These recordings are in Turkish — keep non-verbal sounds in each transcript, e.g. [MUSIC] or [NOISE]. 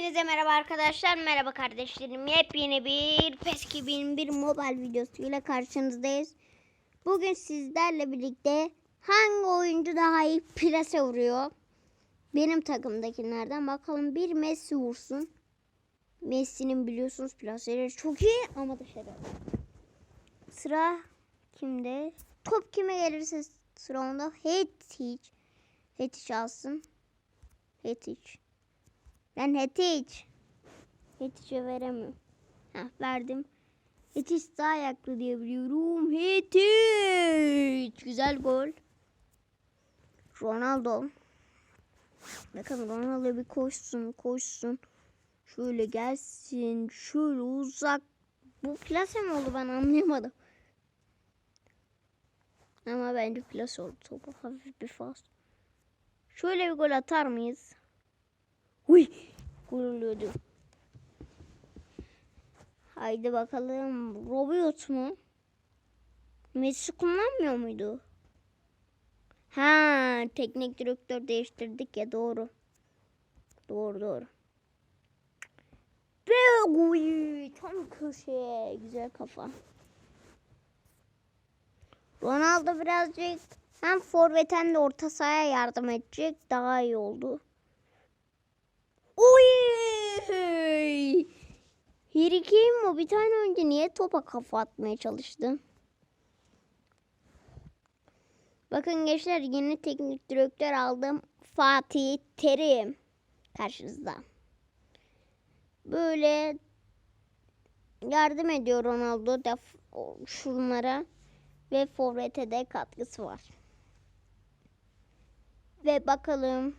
Hepinize merhaba arkadaşlar. Merhaba kardeşlerim. Yepyeni bir PES 2001 mobile videosuyla karşınızdayız. Bugün sizlerle birlikte hangi oyuncu daha iyi plase vuruyor? Benim takımdakilerden bakalım bir Messi vursun. Messi'nin biliyorsunuz plaseleri çok iyi ama dışarı. Sıra kimde? Top kime gelirse sıra onda. Hetic. Hetic alsın. Hetic. Ben Hetic. Hetic'e veremiyorum. Heh, verdim. Hetic daha ayaklı diye biliyorum. Hetic. Güzel gol. Ronaldo. Bakın Ronaldo bir koşsun koşsun. Şöyle gelsin. Şöyle uzak. Bu plase mi oldu ben anlayamadım. Ama bence plase oldu. Topu hafif bir fast. Şöyle bir gol atar mıyız? Huy! Gol oluyordu. Haydi bakalım. Robot mu? Messi kullanmıyor muydu? Ha, teknik direktör değiştirdik ya doğru. Doğru doğru. Ve gol! Tam köşeye. Güzel kafa. Ronaldo birazcık hem forvet de orta sahaya yardım edecek. Daha iyi oldu. Oy! Kane mi? Bir tane önce niye topa kafa atmaya çalıştı? Bakın gençler yeni teknik direktör aldım. Fatih Terim karşınızda. Böyle yardım ediyor Ronaldo def şunlara ve forvete de katkısı var. Ve bakalım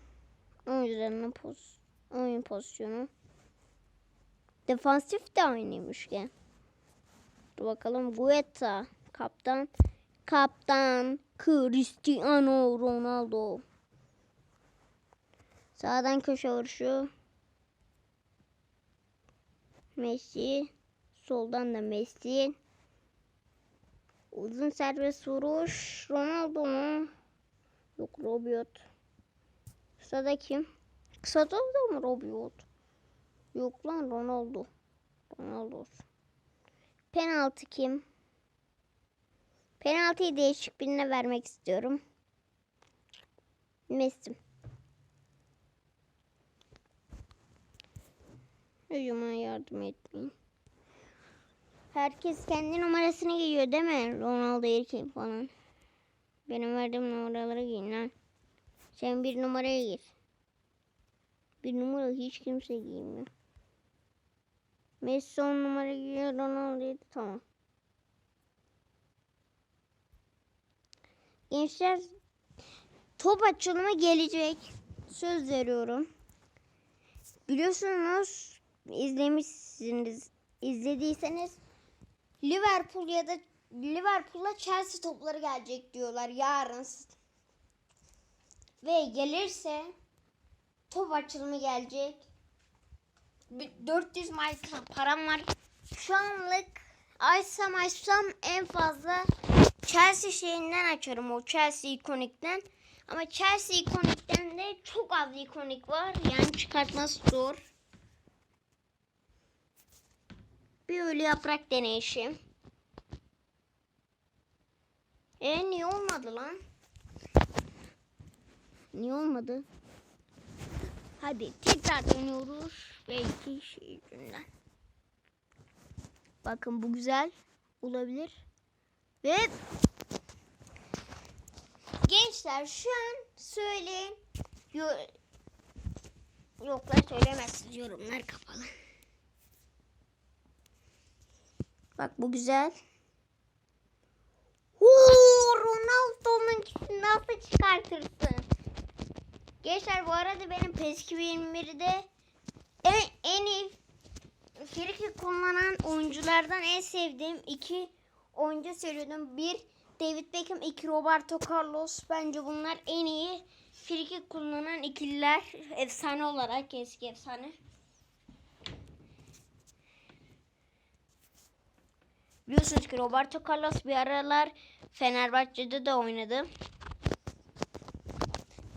oyuncularının poz, oyun pozisyonu. Defansif de aynıymış ki. Dur bakalım Guetta kaptan kaptan Cristiano Ronaldo. Sağdan köşe vuruşu. Messi. Soldan da Messi. Uzun serbest vuruş. Ronaldo mu? Yok Robot. Kısada kim? Kısada da mı Robot? Yok lan Ronaldo. Ronaldo olsun. Penaltı kim? Penaltıyı değişik birine vermek istiyorum. Messi. Hücuma yardım etmeyin. Herkes kendi numarasını giyiyor değil mi? Ronaldo erkeği falan. Benim verdiğim numaraları giyin lan. Sen bir numaraya gir. Bir numara hiç kimse giymiyor. Messi on numara giyiyor Ronaldo tamam. Gençler top açılımı gelecek. Söz veriyorum. Biliyorsunuz izlemişsiniz. İzlediyseniz Liverpool ya da Liverpool'la Chelsea topları gelecek diyorlar yarın. Ve gelirse top açılımı gelecek. Bir 400 marka param var. Şu anlık açsam açsam en fazla Chelsea şeyinden açarım o Chelsea ikonikten. Ama Chelsea ikonikten de çok az ikonik var. Yani çıkartması zor. Bir ölü yaprak deneyişi. E niye olmadı lan? Niye olmadı? Hadi tekrar dönüyoruz. Belki şey yüzünden. Bakın bu güzel olabilir. Ve gençler şu an söyleyin. Yo Yoklar söylemezsiniz yorumlar kapalı. Bak bu güzel. Ronaldo'nun nasıl çıkartırsın? Gençler bu arada benim PES 2021'de en, en iyi friki kullanan oyunculardan en sevdiğim iki oyuncu söylüyordum. Bir David Beckham, iki Roberto Carlos. Bence bunlar en iyi friki kullanan ikililer. Efsane olarak eski efsane. Biliyorsunuz ki Roberto Carlos bir aralar Fenerbahçe'de de oynadı.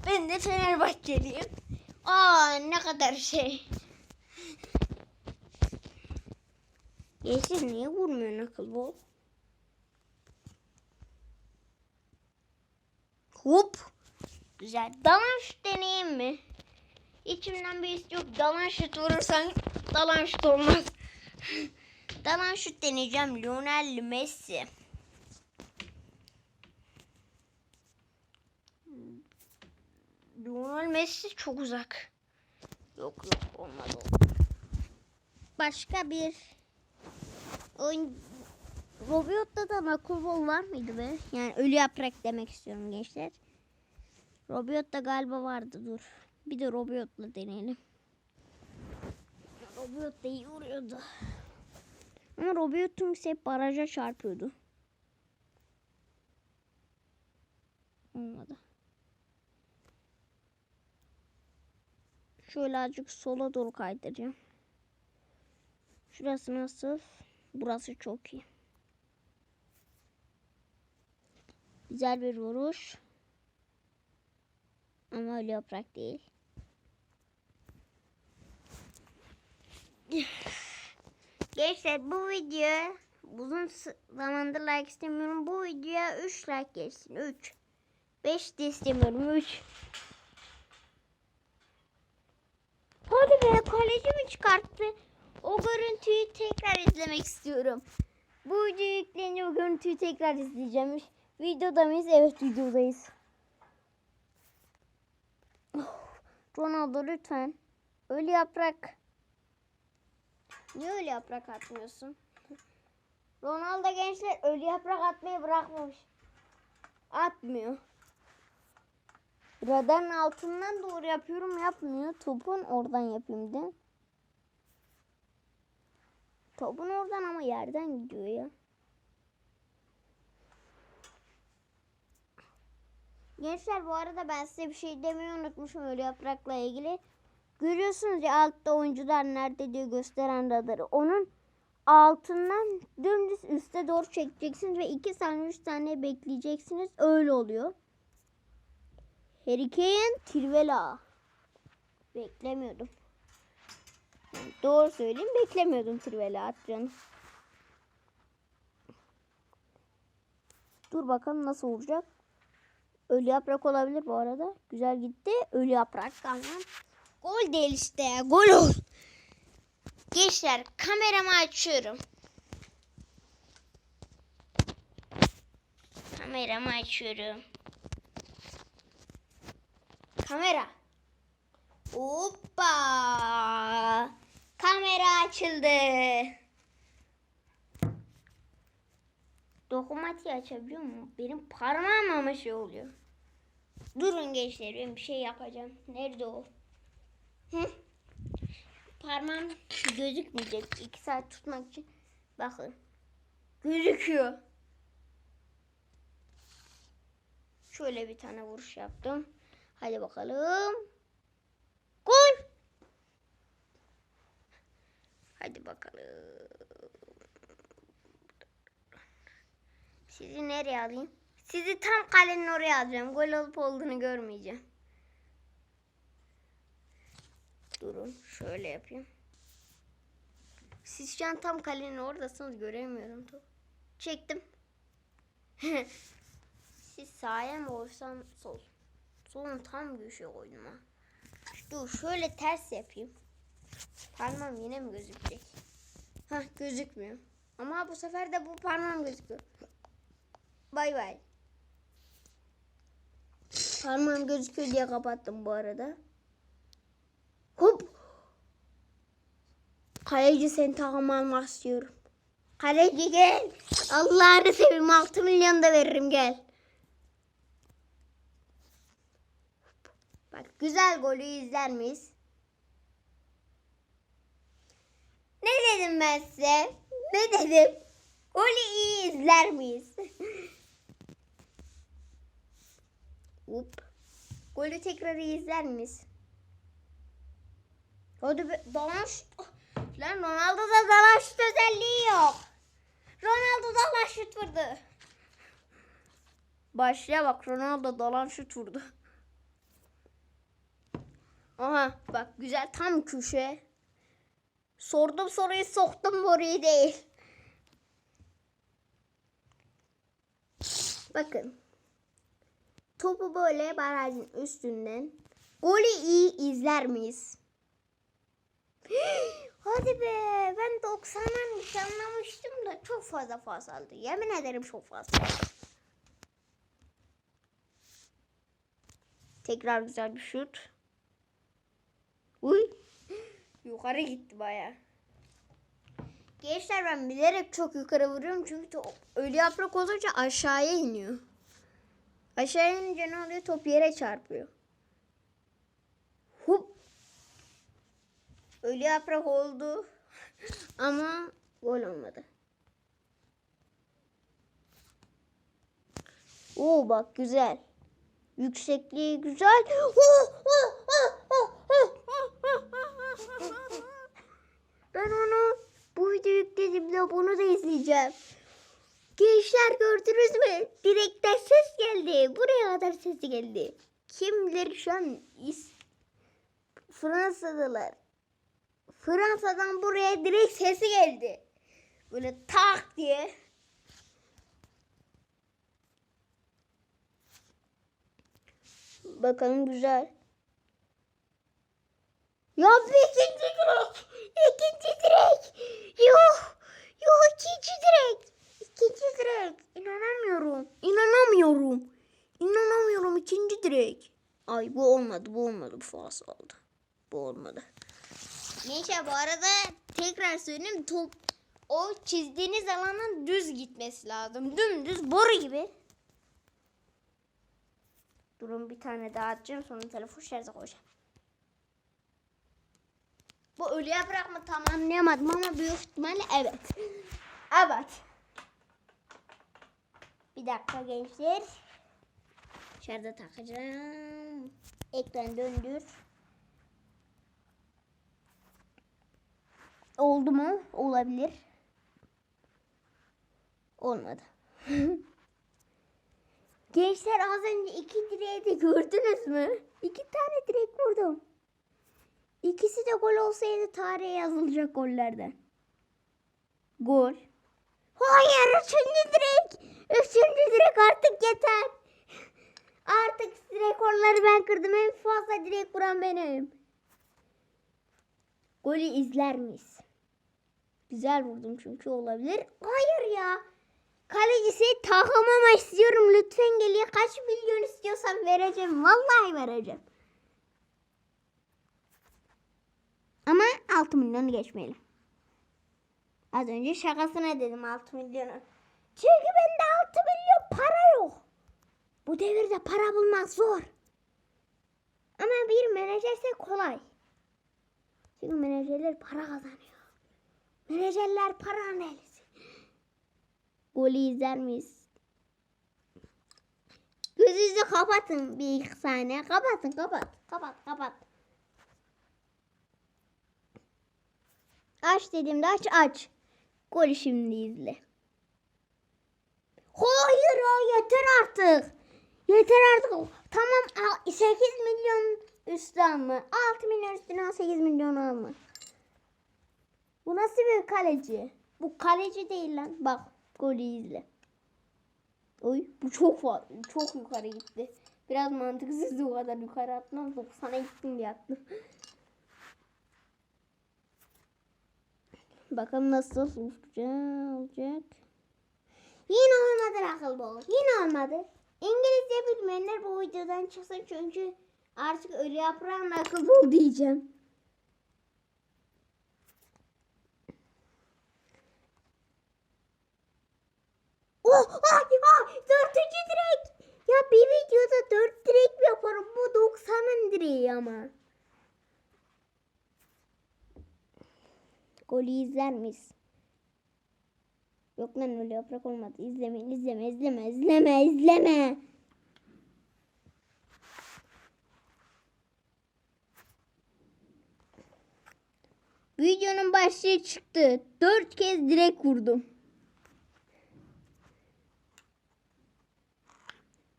Ben de Fenerbahçeliyim. Aa ne kadar şey. Yeşil niye vurmuyor akıl bu? Hop. Güzel. Dalan şut deneyeyim mi? İçimden bir his yok. Dalan şut vurursan dalan şut olmaz. [LAUGHS] dalan şut deneyeceğim. Lionel Messi. Lionel Messi çok uzak. Yok yok olmadı. Başka bir oyun Robot'ta da Knuckleball var mıydı be? Yani ölü yaprak demek istiyorum gençler. Robot'ta galiba vardı dur. Bir de Robot'la deneyelim. Robot da iyi vuruyordu. Ama Robot'un hep baraja çarpıyordu. Olmadı. Şöyle azıcık sola doğru kaydıracağım. Şurası nasıl? Burası çok iyi. Güzel bir vuruş. Ama öyle yaprak değil. [LAUGHS] Gençler bu video uzun zamandır like istemiyorum. Bu videoya 3 like gelsin. 3. 5 de istemiyorum. 3. Hadi be kaleci mi çıkarttı? O görüntüyü tekrar izlemek istiyorum. Bu video yüklenince o görüntüyü tekrar izleyeceğim. Videoda mıyız? Evet videodayız. Oh, Ronaldo lütfen. Ölü yaprak. Niye ölü yaprak atmıyorsun? Ronaldo gençler ölü yaprak atmayı bırakmamış. Atmıyor. Radarın altından doğru yapıyorum yapmıyor. Topun oradan yapayım de. Topun oradan ama yerden gidiyor ya. Gençler bu arada ben size bir şey demeyi unutmuşum öyle yaprakla ilgili. Görüyorsunuz ya altta oyuncular nerede diye gösteren radarı. Onun altından dümdüz üste doğru çekeceksiniz ve 2 saniye 3 saniye bekleyeceksiniz. Öyle oluyor. Harry Kane, Trivela. Beklemiyordum. Yani doğru söyleyeyim beklemiyordum Trivela atacağını. Dur bakalım nasıl olacak. Ölü yaprak olabilir bu arada. Güzel gitti. Ölü yaprak tamam. Gol değil işte. Gol ol. Gençler kameramı açıyorum. Kameramı açıyorum. Kamera. Hoppa. Kamera açıldı. Dokunmatiği açabiliyor mu? Benim parmağım ama şey oluyor. Durun gençler ben bir şey yapacağım. Nerede o? Hı? Parmağım gözükmeyecek. İki saat tutmak için. Bakın. Gözüküyor. Şöyle bir tane vuruş yaptım. Hadi bakalım. Gol. Hadi bakalım. Sizi nereye alayım? Sizi tam kalenin oraya alacağım. Gol olup olduğunu görmeyeceğim. Durun şöyle yapayım. Siz şu an tam kalenin oradasınız göremiyorum. Çektim. [LAUGHS] Siz sağa mı olsam sol. Solun tam köşeye koydum ha. Dur şöyle ters yapayım. Parmağım yine mi gözükecek? Hah gözükmüyor. Ama bu sefer de bu parmağım gözüküyor. Bay bay. Parmağım gözüküyor diye kapattım bu arada. Hop. Kaleci seni takım almak istiyorum. Kaleci gel. Allah'ını seveyim 6 milyon da veririm gel. Bak güzel golü izler miyiz? Ne dedim ben size? Ne dedim? Golü iyi izler miyiz? [LAUGHS] Up. Golü tekrar iyi izler miyiz? Hadi be, dalaş. Lan Ronaldo'da dalaş özelliği yok. Ronaldo dalan şut vurdu. Başlığa bak Ronaldo dalan şut vurdu. Aha bak güzel tam köşe. Sordum soruyu soktum orayı değil. Bakın. Topu böyle barajın üstünden golü iyi izler miyiz? Hadi be ben 90'dan nişanlamıştım da çok fazla fazla. Yemin ederim çok fazla. Tekrar güzel bir şut. Uy. Yukarı gitti baya. Gençler ben bilerek çok yukarı vuruyorum çünkü top ölü yaprak olunca aşağıya iniyor. Aşağıya inince ne oluyor? Top yere çarpıyor. Hup. Ölü yaprak oldu. [LAUGHS] Ama gol olmadı. Oo bak güzel. Yüksekliği güzel. Ben onu bu videoyu yüklediğimde bunu da izleyeceğim. Gençler gördünüz mü? Direkten ses geldi. Buraya kadar ses geldi. Kim bilir şu an is Fransadılar. Fransa'dan buraya direkt sesi geldi. Böyle tak diye. Bakalım güzel. Ya ikinci direk. İkinci direk. Yok. Yok ikinci direk. İkinci direk. İnanamıyorum. İnanamıyorum. İnanamıyorum ikinci direk. Ay bu olmadı bu olmadı bu fazla oldu. Bu olmadı. Neyse bu arada tekrar söyleyeyim top o çizdiğiniz alanın düz gitmesi lazım. Dümdüz boru gibi. Durun bir tane daha atacağım sonra telefon şarja koyacağım. Bu ölüye bırakma tamamlayamadım ama büyük ihtimalle evet. Evet. Bir dakika gençler. Şarja takacağım. Ekran döndür. Oldu mu? Olabilir. Olmadı. [LAUGHS] Gençler az önce iki direği de gördünüz mü? İki tane direk vurdum. İkisi de gol olsaydı tarihe yazılacak gollerden. Gol. Hayır üçüncü direk. Üçüncü direk artık yeter. Artık rekorları ben kırdım. En fazla direk vuran benim. Golü izler miyiz? Güzel vurdum çünkü olabilir. Hayır ya. Kalecisi takımıma istiyorum. Lütfen geliyor. Kaç milyon istiyorsan vereceğim. Vallahi vereceğim. Ama 6 milyonu geçmeyelim. Az önce şakasına dedim 6 milyonu. Çünkü bende 6 milyon para yok. Bu devirde para bulmak zor. Ama bir menajerse kolay. Çünkü menajerler para kazanıyor. Menajerler para analizi. Golü izler miyiz? Gözünüzü kapatın bir saniye. Kapatın kapat. Kapat kapat. Aç dediğimde aç aç. Golü şimdi izle. Hayır ya yeter artık. Yeter artık. Tamam al- 8 milyon üstü alma. 6 milyon üstüne al 8 milyon alma. Bu nasıl bir kaleci? Bu kaleci değil lan. Bak golü izle. Oy bu çok fa- çok yukarı gitti. Biraz mantıksız o kadar yukarı atmam. 90'a gittim diye attım. Bakalım nasıl olacak. Yine olmadı akıl bol. Yine olmadı. İngilizce bilmeyenler bu videodan çıksın çünkü artık ölü yaprağın akıl bol diyeceğim. Oh, ay, ay, dördüncü direk. Ya bir videoda dört direk mi yaparım? Bu 90'ın direği ama. Golü izler miyiz? Yok lan öyle yaprak olmadı. İzlemeyin, izleme, izleme, izleme, izleme. Videonun başlığı çıktı. Dört kez direk vurdum.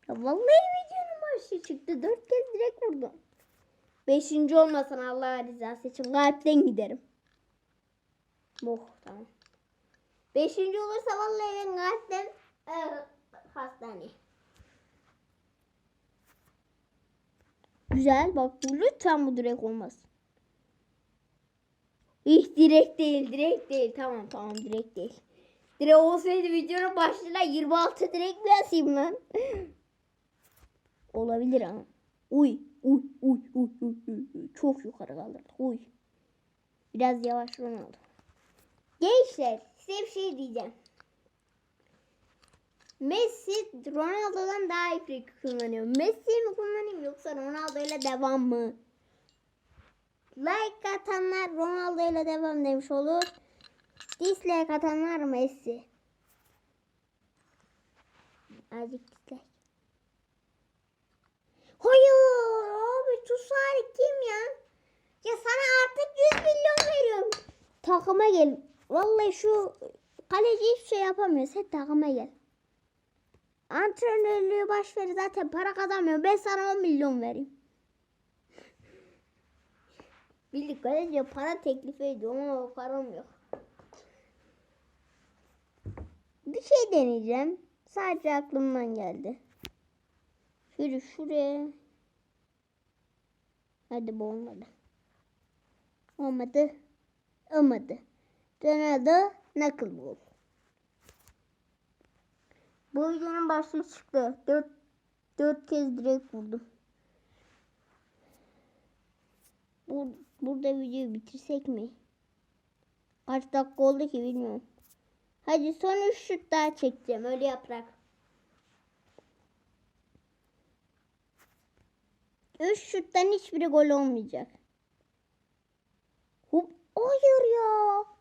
Ya vallahi videonun başlığı çıktı. Dört kez direk vurdum. Beşinci olmasın Allah rızası için kalpten giderim. Moh. Beşinci olursa vallahi ben kalpten e, hastane. Güzel bak bu lütfen bu direkt olmaz. İh direkt değil direkt değil tamam tamam direkt değil. Direkt olsaydı videonun başlığına 26 direkt mi yazayım lan? [LAUGHS] Olabilir ama. Uy uy uy uy uy uy. Çok yukarı kaldırdık uy. Biraz yavaş Ronaldo. Gençler size bir şey diyeceğim. Messi Ronaldo'dan daha iyi free kick kullanıyor. Messi mi kullanayım yoksa Ronaldo ile devam mı? Like atanlar Ronaldo ile devam demiş olur. Dislike atanlar Messi. Azıcık dislike. Hayır abi Tusari kim ya? Ya sana artık 100 milyon veriyorum. Takıma gel. Vallahi şu kaleci hiçbir şey yapamıyor. Sen takıma gel. Antrenörlüğü baş ver zaten para kazanmıyor. Ben sana 10 milyon vereyim. [LAUGHS] Bildik kaleci para teklif ediyor ama param yok. Bir şey deneyeceğim. Sadece aklımdan geldi. Şöyle şuraya. Hadi bu olmadı. Olmadı. Olmadı. Ronaldo knuckleball. Bu videonun başlığı çıktı. Dört, dört kez direkt vurdum. Bu, burada videoyu bitirsek mi? Kaç dakika oldu ki bilmiyorum. Hadi son üç şut daha çekeceğim. Öyle yaprak. Üç şuttan hiçbiri gol olmayacak. Hop. Hayır ya.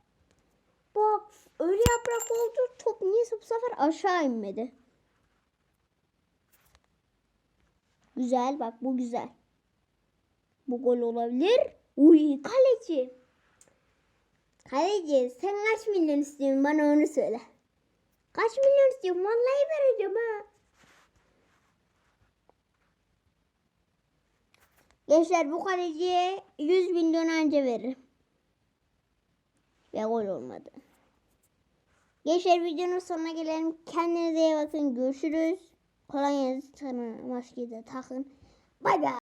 Bak öyle yaprak oldu. Top niye bu sefer aşağı inmedi? Güzel bak bu güzel. Bu gol olabilir. Uy kaleci. Kaleci sen kaç milyon istiyorsun bana onu söyle. Kaç milyon istiyorsun? Vallahi vereceğim ha. Gençler bu kaleciye 100 milyon önce veririm. Ve gol olmadı. Gençler videonun sonuna gelelim. Kendinize iyi bakın. Görüşürüz. Kolay gelsin. Maskeyi de takın. Bay bay.